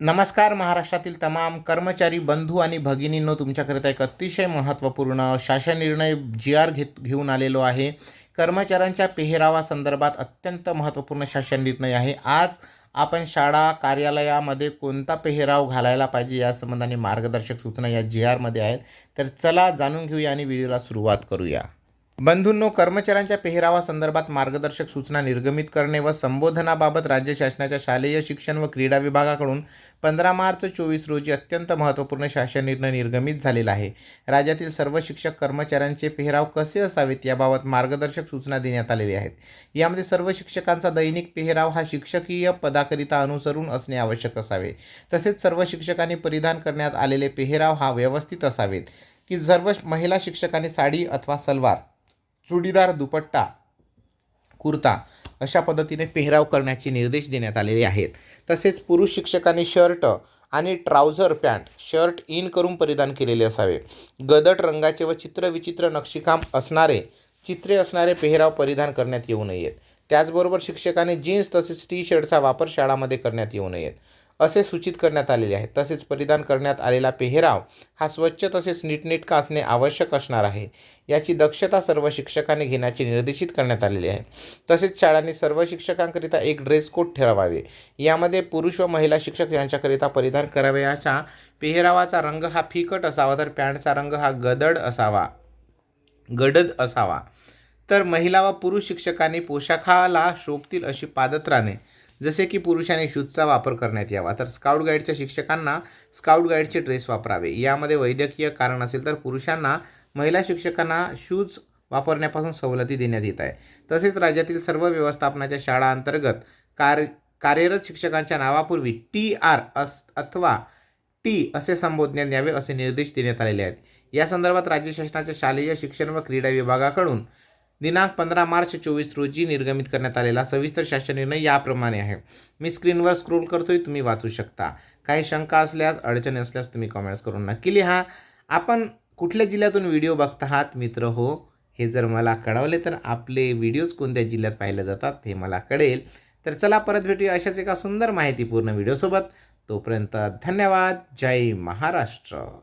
नमस्कार महाराष्ट्रातील तमाम कर्मचारी बंधू आणि भगिनींनो तुमच्याकरिता एक अतिशय महत्त्वपूर्ण शासन निर्णय जी आर घेत घेऊन आलेलो आहे. कर्मचाऱ्यांच्या पेहरावासंदर्भात अत्यंत महत्त्वपूर्ण शासन निर्णय आहे. आज आपण शाळा कार्यालयामध्ये कोणता पेहराव घालायला पाहिजे या संबंधाने मार्गदर्शक सूचना या जी आरमध्ये आहेत. तर चला जाणून घेऊया आणि व्हिडिओला सुरुवात करूया. बंधूंनो कर्मचाऱ्यांच्या पेहरावासंदर्भात मार्गदर्शक सूचना निर्गमित करणे व संबोधनाबाबत राज्य शासनाच्या शालेय शिक्षण व क्रीडा विभागाकडून पंधरा मार्च चोवीस रोजी अत्यंत महत्त्वपूर्ण शासन निर्णय निर्गमित झालेला आहे. राज्यातील सर्व शिक्षक कर्मचाऱ्यांचे पेहराव कसे असावेत याबाबत मार्गदर्शक सूचना देण्यात आलेल्या आहेत. यामध्ये सर्व शिक्षकांचा दैनिक पेहराव हा शिक्षकीय पदाकरिता अनुसरून असणे आवश्यक असावे. तसेच सर्व शिक्षकांनी परिधान करण्यात आलेले पेहराव हा व्यवस्थित असावेत की सर्व महिला शिक्षकांनी साडी अथवा सलवार चुडीदार दुपट्टा कुर्ता अशा पद्धतीने पेहराव करण्याचे निर्देश देण्यात आलेले आहेत. तसेच पुरुष शिक्षकांनी शर्ट आणि ट्राउझर पॅन्ट शर्ट इन करून परिधान केलेले असावे. गदट रंगाचे व चित्रविचित्र नक्षीकाम असणारे चित्रे असणारे पेहराव परिधान करण्यात येऊ नयेत. त्याचबरोबर शिक्षकांनी जीन्स तसेच टी शर्टचा वापर शाळामध्ये करण्यात येऊ नयेत. असे सूचित करण्यात आलेले आहे तसेच परिधान करण्यात आलेला पेहराव हा स्वच्छ तसेच नीटनेटका असणे आवश्यक असणार आहे. याची दक्षता सर्व शिक्षकांनी घेण्याचे निर्देशित करण्यात आलेले आहे. तसेच शाळांनी सर्व शिक्षकांकरिता एक ड्रेस कोड ठरवावे. यामध्ये पुरुष व महिला शिक्षक यांच्याकरिता परिधान करावे अशा पेहरावाचा रंग हा फिकट असावा तर पॅन्टचा रंग हा गदड असावा. गडद असावा. तर महिला व पुरुष शिक्षकांनी पोशाखाला शोभतील अशी पादत्राणे जसे की पुरुषाने शूजचा वापर करण्यात यावा तर स्काउट गाईडच्या शिक्षकांना स्काउट गाईडचे ड्रेस वापरावे. यामध्ये वैद्यकीय कारण असेल तर पुरुषांना महिला शिक्षकांना शूज वापरण्यापासून सवलती देण्यात येत आहे. तसेच राज्यातील सर्व व्यवस्थापनाच्या शाळा अंतर्गत कार्यरत शिक्षकांच्या नावापूर्वी टी आर अस अथवा टी असे संबोधण्यात यावे असे निर्देश देण्यात आलेले आहेत. या संदर्भात राज्य शासनाच्या शालेय शिक्षण व क्रीडा विभागाकडून दिनांक पंधरा मार्च चोवीस रोजी निर्गमित करण्यात आलेला सविस्तर शासन निर्णय याप्रमाणे आहे. मी स्क्रीनवर स्क्रोल करतोय तुम्ही वाचू शकता. काही शंका असल्यास अडचणी असल्यास तुम्ही कमेंट्स करून नक्की लिहा. आपण कुठल्या जिल्ह्यातून व्हिडिओ बघत आहात? मित्र हो. हे जर मला कळवले तर आपले व्हिडिओज कोणत्या जिल्ह्यात पाहिले जातात हे मला कळेल. तर चला परत भेटूया अशाच एका सुंदर माहितीपूर्ण व्हिडिओसोबत तोपर्यंत धन्यवाद. जय महाराष्ट्र.